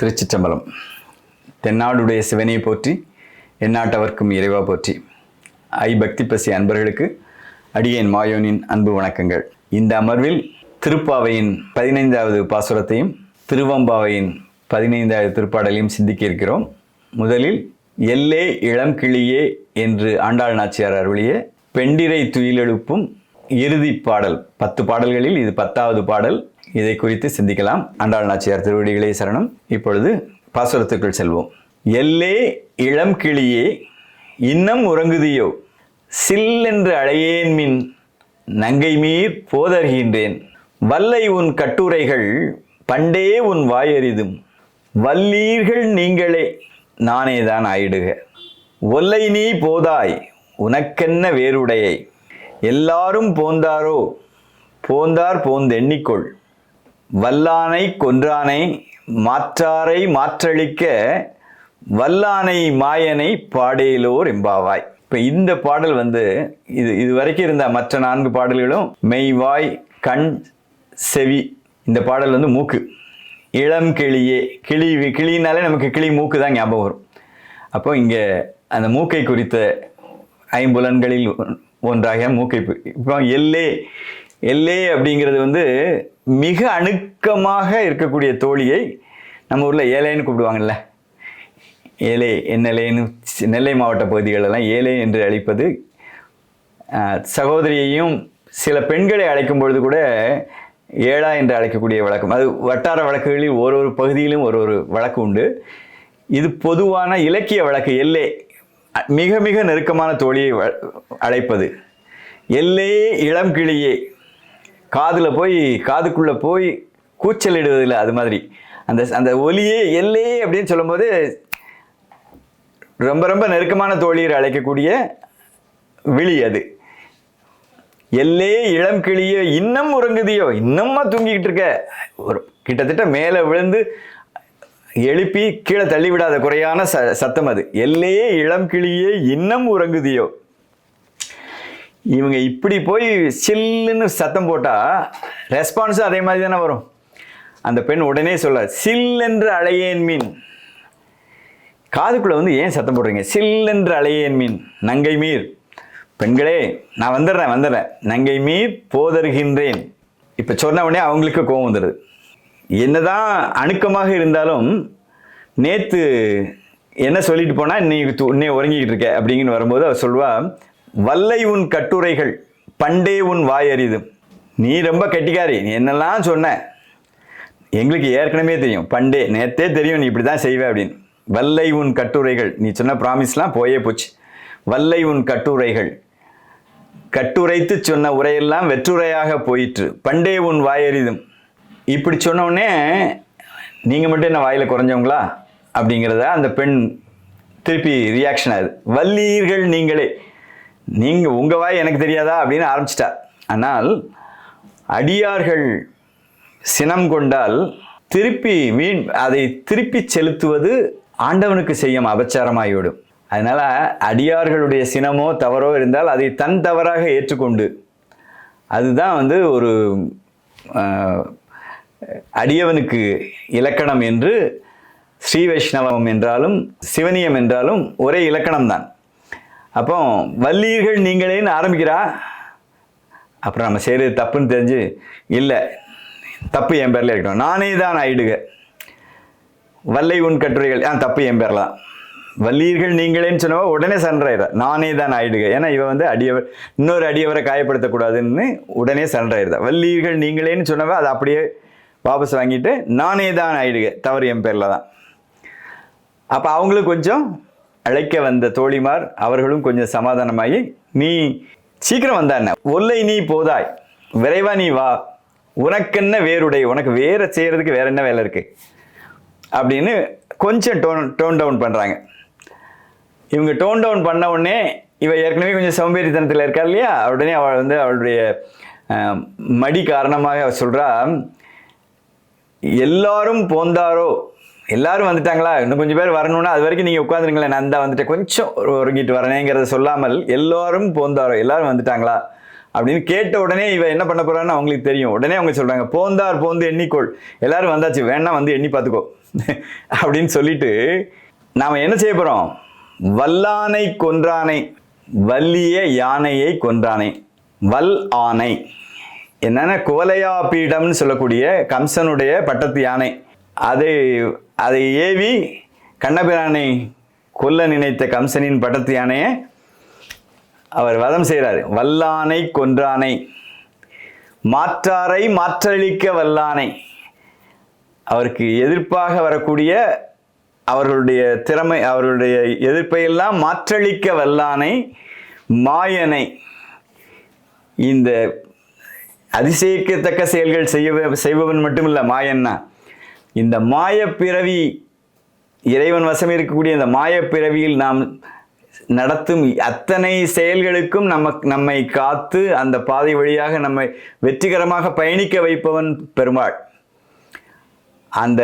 திருச்சிற்றம்பலம். தென்னாடுடைய சிவனையை போற்றி எந்நாட்டவர்க்கும் இறைவா போற்றி. ஐ பக்தி பசி அன்பர்களுக்கு அடியேன் மாயோனின் அன்பு வணக்கங்கள். இந்த அமர்வில் திருப்பாவையின் பதினைந்தாவது பாசுரத்தையும் திருவம்பாவையின் பதினைந்தாவது திருப்பாடலையும் சிந்திக்க இருக்கிறோம். முதலில் எல்லே இளம் கிளியே என்று ஆண்டாள் நாச்சியார் அருளிய பெண்டிரை துயிலெழுப்பும் இறுதி பாடல். பத்து பாடல்களில் இது பத்தாவது பாடல். இதை குறித்து சிந்திக்கலாம். அண்டாள் நாச்சியார் திருவடிகளே சரணம். இப்பொழுது பாசுரத்துக்குள் செல்வோம். எல்லே இளம் கிளியே இன்னம் உறங்குதியோ? சில்லென்று அழையேன் மின் நங்கை மீர் போதர்கின்றேன். வல்லை உன் கட்டுரைகள் பண்டே உன் வாயறிதும். வல்லீர்கள் நீங்களே நானேதான் ஆயிடுக. ஒல்லை நீ போதாய் உனக்கென்ன வேறுடையை? எல்லாரும் போந்தாரோ? போந்தார் போந்தெண்ணிக்கொள். வல்லானை கொன்றானை மாற்றாரை மாற்றளிக்க வல்லானை மாயனை பாடேலோர் எம்பாவாய் இப்போ இந்த பாடல் வந்து இது இது வரைக்கும் இருந்த மற்ற நான்கு பாடல்களும் மெய்வாய் கண் செவி இந்த பாடல் வந்து மூக்கு. இளம் கிளியே கிளி கிளினாலே நமக்கு கிளி மூக்கு தான் ஞாபகம் வரும். அப்போ இங்கே அந்த மூக்கை குறித்த ஐம்புலன்களில் ஒன்றாக மூக்கை இப்போ எல்லே எல்லே அப்படிங்கிறது வந்து மிக அணுக்கமாக இருக்கக்கூடிய தோழியை நம்ம ஊரில் ஏழைன்னு கூப்பிடுவாங்கல்ல. ஏழை என்னலேன்னு சி- நெல்லை மாவட்ட பகுதிகளெல்லாம் ஏழை என்று அழைப்பது சகோதரியையும் சில பெண்களை அழைக்கும் பொழுது கூட ஏழா என்று அழைக்கக்கூடிய வழக்கம். அது வட்டார வழக்குகளில் ஒரு ஒரு பகுதியிலும் ஒரு ஒரு வழக்கு உண்டு. இது பொதுவான இலக்கிய வழக்கு எல்லே மிக மிக நெருக்கமான தோழியை வ- அழைப்பது. எல்லையே இளம் கிளியே காதில் போய் காதுக்குள்ளே போய் கூச்சல் கூச்சலிடுவதில்லை அது மாதிரி. அந்த அந்த ஒலியே எல்லே அப்படின்னு சொல்லும்போது ரொம்ப ரொம்ப நெருக்கமான தோழியர் அழைக்கக்கூடிய விழி அது. எல்லே இளம் கிளியோ இன்னும் உறங்குதியோ இன்னமா தூங்கிக்கிட்டு இருக்க? ஒரு கிட்டத்தட்ட மேலே விழுந்து எழுப்பி கீழே தள்ளி விடாத குறையான ச சத்தம் அது. எல்லையே இளம் கிளியே இன்னும் உறங்குதியோ? இவங்க இப்படி போய் சில்லுன்னு சத்தம் போட்டால் ரெஸ்பான்ஸும் அதே மாதிரி தானே வரும். அந்த பெண் உடனே சொல்ல சில்லென்று என்று அழையேன் மீன். காதுக்குள்ளே வந்து ஏன் சத்தம் போடுறீங்க? சில்லென்று என்று அழையேன் மீன் நங்கை மீர். பெண்களே நான் வந்துடுறேன் வந்துடுறேன். நங்கை மீர் போதருகின்றேன். இப்போ சொன்ன உடனே அவங்களுக்கு கோவம் வந்துடுது. என்னதான் அணுக்கமாக இருந்தாலும் நேற்று என்ன சொல்லிட்டு போனால் நீ து- இன்னே உறங்கிக்கிட்டு இருக்க அப்படிங்கன்னு வரும்போது அவர் சொல்வா வல்லை உன் கட்டுரைகள் பண்டே உன் வாய் அறிதும் நீ ரொம்ப கெட்டிக்காரி நீ என்னெல்லாம் சொன்ன? எங்களுக்கு ஏற்கனவே தெரியும் பண்டே நேத்தே தெரியும் நீ இப்படி தான் செய்வே அப்படின்னு. வல்லை உன் கட்டுரைகள் நீ சொன்ன ப்ராமிஸ்லாம் போயே போச்சு. வல்லை உன் கட்டுரைகள் கட்டுரைத்து சொன்ன உரையெல்லாம் வெற்றுரையாக போயிற்று. பண்டே உன் வாயறிதும். இப்படி சொன்னோடனே நீங்கள் மட்டும் என்ன வாயில் குறைஞ்சவங்களா? அப்படிங்கிறத அந்த பெண் திருப்பி ரியாக்ஷன் ஆகுது. வல்லீர்கள் நீங்களே நீங்கள் உங்கள் வாய் எனக்கு தெரியாதா அப்படின்னு ஆரம்பிச்சிட்டா. ஆனால் அடியார்கள் சினம் கொண்டால் திருப்பி வீண் அதை திருப்பி செலுத்துவது ஆண்டவனுக்கு செய்யும் அபச்சாரமாகிவிடும் அதனால் அடியார்களுடைய சினமோ தவறோ இருந்தால் அதை தன் தவறாக ஏற்றுக்கொண்டு அதுதான் வந்து ஒரு அடியவனுக்கு இலக்கணம் என்று ஸ்ரீ வைஷ்ணவம் என்றாலும் சிவனியம் என்றாலும் ஒரே இலக்கணம் தான் அப்போ வள்ளீர்கள் நீங்களேன்னு ஆரம்பிக்கிறா. அப்புறம் நம்ம செய்கிறது தப்புன்னு தெரிஞ்சு இல்லை தப்பு என் பேரில் இருக்கட்டும். நானே தான் ஆயிடுக வல்லை உன் கட்டுரைகள் ஆ தப்பு என் பேரில். தான் வல்லீர்கள் நீங்களேன்னு சொன்னவ உடனே சன்றாயிரா நானே தான் ஆயிடுக ஏன்னா இவ வந்து அடியவர் இன்னொரு அடியவரை காயப்படுத்தக்கூடாதுன்னு உடனே சன்றாயிருதா வல்லீர்கள் நீங்களேன்னு சொன்னவ அதை அப்படியே வாபஸ் வாங்கிட்டு நானே தான் ஆயிடுக தவறு என் பேரில் தான். அப்போ அவங்களுக்கு கொஞ்சம் அழைக்க வந்த தோழிமார் அவர்களும் கொஞ்சம் சமாதானமாகி நீ சீக்கிரம் வந்தா என்ன? ஒல்லை நீ போதாய். விரைவா நீ வா. உனக்கென்ன வேறுடைய உனக்கு வேற செய்யறதுக்கு வேற என்ன வேலை இருக்கு? அப்படின்னு கொஞ்சம் டோன் டோன் டவுன் பண்ணுறாங்க இவங்க டோன் டவுன் பண்ண உடனே இவ ஏற்கனவே கொஞ்சம் சோம்பேறித்தனத்தில் இருக்கா இல்லையா? உடனே அவள் வந்து அவளுடைய மடி காரணமாக அவ சொல்கிறா எல்லாரும் போந்தாரோ? எல்லாரும் வந்துட்டாங்களா? இன்னும் கொஞ்சம் பேர் வரணும்னா அது வரைக்கும் நீங்கள் உட்காந்துருங்களேன் நான் தான் வந்துட்டேன். கொஞ்சம் ஒருங்கிட்டு வரேனேங்கிறத சொல்லாமல் எல்லோரும் போந்தாரோ? எல்லாரும் வந்துட்டாங்களா? அப்படின்னு கேட்ட உடனே இவன் என்ன பண்ண போறான்னு அவங்களுக்கு தெரியும். உடனே அவங்க சொல்கிறாங்க போந்தார் போந்து எண்ணிக்கோள். எல்லாரும் வந்தாச்சு. வேணா வந்து எண்ணி பார்த்துக்கோ. அப்படின்னு சொல்லிட்டு நாம் என்ன செய்ய போகிறோம் வல்லானை கொன்றானை. வல்லிய யானையை கொன்றானை. வல் ஆனை. என்னென்ன குவலையா பீடம்னு சொல்லக்கூடிய கம்சனுடைய பட்டத்து யானை. அது அதை ஏவி கண்ணபிரானை கொல்ல நினைத்த கம்சனின் பட்டத்து யானையை அவர் வதம் செய்கிறார். வல்லானை கொன்றானை மாற்றாரை மாற்றளிக்க வல்லானை. அவருக்கு எதிர்ப்பாக வரக்கூடிய அவர்களுடைய திறமை அவர்களுடைய எதிர்ப்பையெல்லாம் மாற்றளிக்க வல்லானை மாயனை. இந்த அதிசயிக்கத்தக்க செயல்கள் செய்ய செய்பவன் மட்டுமில்ல மாயன்னா. இந்த மாயப்பிறவி இறைவன் வசம் இருக்கக்கூடிய இந்த மாயப்பிறவியில் நாம் நடத்தும் அத்தனை செயல்களுக்கும் நமக்கு நம்மை காத்து அந்த பாதை வழியாக நம்மை வெற்றிகரமாக பயணிக்க வைப்பவன் பெருமாள். அந்த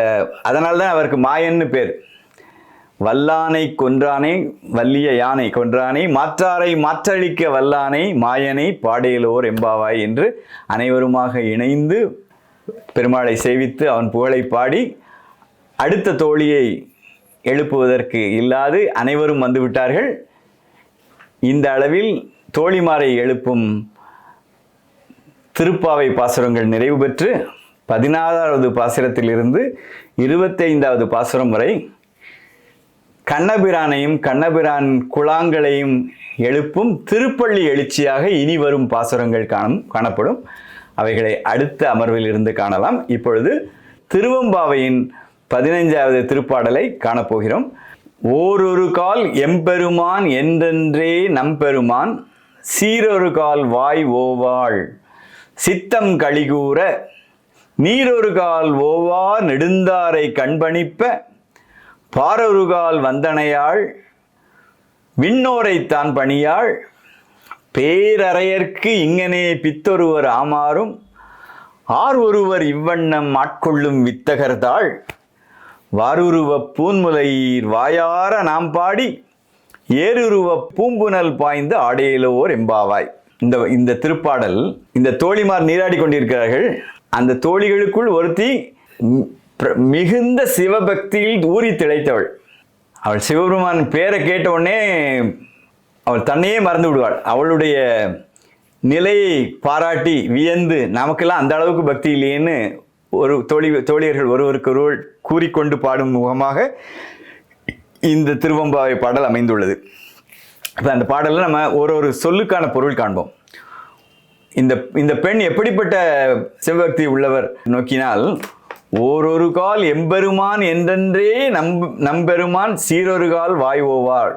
அதனால தான் அவருக்கு மாயன்னு பேர். வல்லானை கொன்றானை வல்லிய யானை கொன்றானை மாற்றாரை மாற்றளிக்க வல்லானை மாயனை பாடையிலோர் எம்பாவாய் என்று அனைவருமாக இணைந்து பெருமாளை சேவித்து அவன் புகழை பாடி அடுத்த தோழியை எழுப்புவதற்கு இல்லாது அனைவரும் வந்துவிட்டார்கள். இந்த அளவில் தோழிமாரை எழுப்பும் திருப்பாவை பாசுரங்கள் நிறைவு பெற்று பதினாறாவது பாசுரத்திலிருந்து இருபத்தைந்தாவது பாசுரம் வரை கண்ணபிரானையும் கண்ணபிரான் குழாங்களையும் எழுப்பும் திருப்பள்ளி எழுச்சியாக இனி வரும் பாசுரங்கள் காணும் காணப்படும். அவைகளை அடுத்த அமர்வில் இருந்து காணலாம். இப்பொழுது திருவம்பாவையின் பதினைஞ்சாவது திருப்பாடலை காணப்போகிறோம். ஓரொரு கால் எம்பெருமான் என்றென்றே நம்பெருமான் சீரொரு கால் வாய் ஓவாள் சித்தம் கழிகூற நீரொரு கால் ஓவா நெடுந்தாரை கண்பணிப்ப பாரொருகால் வந்தனையாள் விண்ணோரைத்தான் பணியாள் பேரறையர்க்கு இங்கனே பித்தொருவர் ஆமாறும் ஆர் ஒருவர் இவ்வண்ணம் ஆட்கொள்ளும் வித்தகர்தாள். வாருருவ பூன்முலையீர் வாயார நாம் பாடி ஏருருவ பூம்புனல் பாய்ந்து ஆடையிலோர் எம்பாவாய். இந்த இந்த திருப்பாடல் இந்த தோழிமார் நீராடி கொண்டிருக்கிறார்கள். அந்த தோழிகளுக்குள் ஒருத்தி மிகுந்த சிவபக்தியில் ஊறி திளைத்தவள். அவள் சிவபெருமான் பேரை கேட்ட உடனே அவள் தன்னையே மறந்து விடுவாள். அவளுடைய நிலையை பாராட்டி வியந்து நமக்கெல்லாம் அந்த அளவுக்கு பக்தி இல்லையேன்னு ஒரு தோழி தோழியர்கள் ஒருவருக்கு ஒருவர் கூறிக்கொண்டு பாடும் முகமாக இந்த திருவம்பாவை பாடல் அமைந்துள்ளது. இப்போ அந்த பாடலில் நம்ம ஒரு ஒரு சொல்லுக்கான பொருள் காண்போம். இந்த இந்த பெண் எப்படிப்பட்ட சிவபக்தி உள்ளவர் நோக்கினால் ஓரொரு கால் எம்பெருமான் என்றென்றே நம் நம்பெருமான் சீரொரு கால் வாய் ஓவாள்.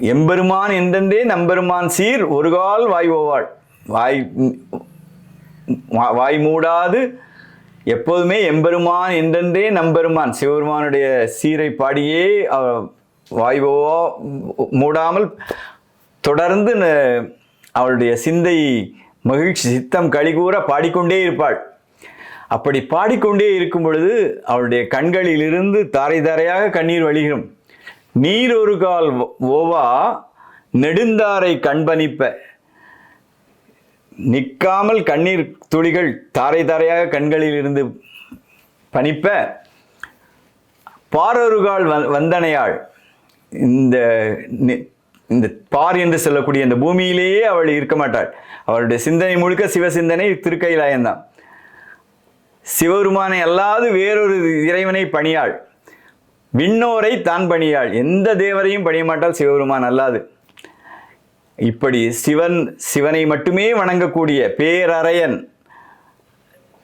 எம்பெருமான் என்றென்றே நம்பெருமான் சீர் ஒரு கால் வாய் ஓவாள். வாய் வா- வாய் மூடாது. எப்போதுமே எம்பெருமான் என்றென்றே நம்பெருமான். சிவபெருமானுடைய சீரை பாடியே அவ வாய் ஓவா- மூடாமல் தொடர்ந்து அவளுடைய சிந்தை மகிழ்ச்சி சித்தம் கழிகூற பாடிக்கொண்டே இருப்பாள். அப்படி பாடிக்கொண்டே இருக்கும் பொழுது அவளுடைய கண்களிலிருந்து தாரை தாரையாக கண்ணீர் வழிகிறோம் நீர் ஒரு கால் ஓவா நெடுந்தாரை கண்பணிப்ப நிற்காமல் கண்ணீர் துளிகள் தாரை தாரையாக கண்களில் இருந்து பணிப்ப பாரொருகால் வந்தனையாள். இந்த நி- இந்த பார் என்று சொல்லக்கூடிய இந்த பூமியிலேயே அவள் இருக்க மாட்டாள். அவளுடைய சிந்தனை முழுக்க சிவ சிந்தனை திருக்கைலாயம்தான் சிவபெருமானை அல்லாது வேறொரு இறைவனை பணியாள். விண்ணோரை தான் பணியாள். எந்த தேவரையும் பணியமாட்டால் சிவபெருமான் அல்லாது. இப்படி சிவன் சிவனை மட்டுமே வணங்கக்கூடிய பேரறையன்.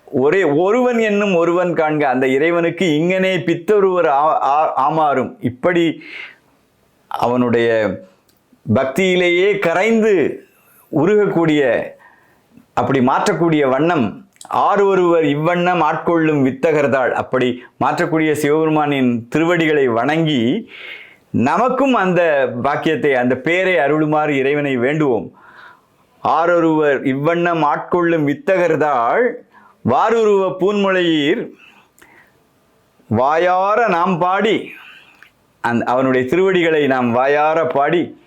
ஒரே ஒருவன் என்னும் ஒருவன் காண்க அந்த இறைவனுக்கு இங்கனே பித்தொருவர் ஆ- ஆ- ஆமாறும். இப்படி அவனுடைய பக்தியிலேயே கரைந்து உருகக்கூடிய அப்படி மாற்றக்கூடிய வண்ணம் ஆறு ஒருவர் இவ்வண்ணம் ஆட்கொள்ளும் வித்தகர்தாள். அப்படி மாற்றக்கூடிய சிவபெருமானின் திருவடிகளை வணங்கி நமக்கும் அந்த பாக்கியத்தை அந்த பேரை அருளுமாறு இறைவனை வேண்டுவோம். ஆரொருவர் இவ்வண்ணம் ஆட்கொள்ளும் வித்தகர்தாள் வாரூருவ பூன்முளையீர் வாயார நாம் பாடி அந் அவனுடைய திருவடிகளை நாம் வாயார பாடி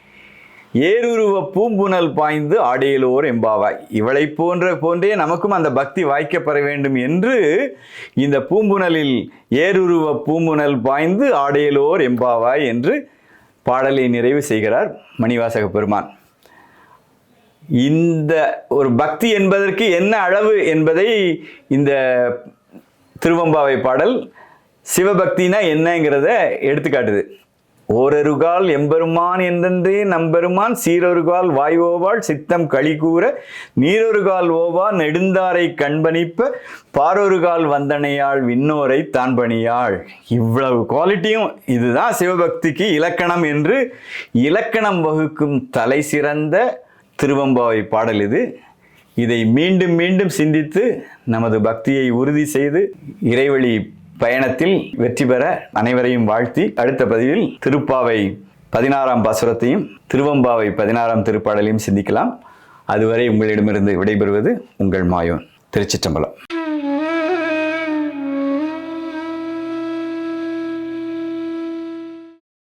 ஏருருவ பூம்புணல் பாய்ந்து ஆடையிலோர் எம்பாவாய் இவளை போன்ற போன்றே நமக்கும் அந்த பக்தி வாய்க்கப்பெற வேண்டும் என்று இந்த பூம்புணலில் ஏருருவ பூம்புணல் பாய்ந்து ஆடையிலோர் எம்பாவாய் என்று பாடலை நிறைவு செய்கிறார் மணிவாசக பெருமான். இந்த ஒரு பக்தி என்பதற்கு என்ன அளவு என்பதை இந்த திருவம்பாவை பாடல் சிவபக்தினா என்னங்கிறத எடுத்துக்காட்டுது. ஓரொருகால் எம்பெருமான் என்றென்றே நம்பெருமான் சீரொருகால் வாய்வோவாள் சித்தம் களிகூற நீரொருகால் ஓவா நெடுந்தாரை கண்பணிப்ப பாரொருகால் வந்தனையாள் விண்ணோரை தான்பணியாள். இவ்வளவு குவாலிட்டியும் இதுதான் சிவபக்திக்கு இலக்கணம் என்று இலக்கணம் வகுக்கும் தலை சிறந்த திருவம்பாவை பாடல் இது. இதை மீண்டும் மீண்டும் சிந்தித்து நமது பக்தியை உறுதி செய்து இறைவழி பயணத்தில் வெற்றி பெற அனைவரையும் வாழ்த்தி அடுத்த பதிவில் திருப்பாவை பதினாறாம் பாசுரத்தையும் திருவம்பாவை பதினாறாம் திருப்பாடலையும் சிந்திக்கலாம். அதுவரை உங்களிடமிருந்து விடைபெறுவது உங்கள் மாயோன் திருச்சிற்றம்பலம்.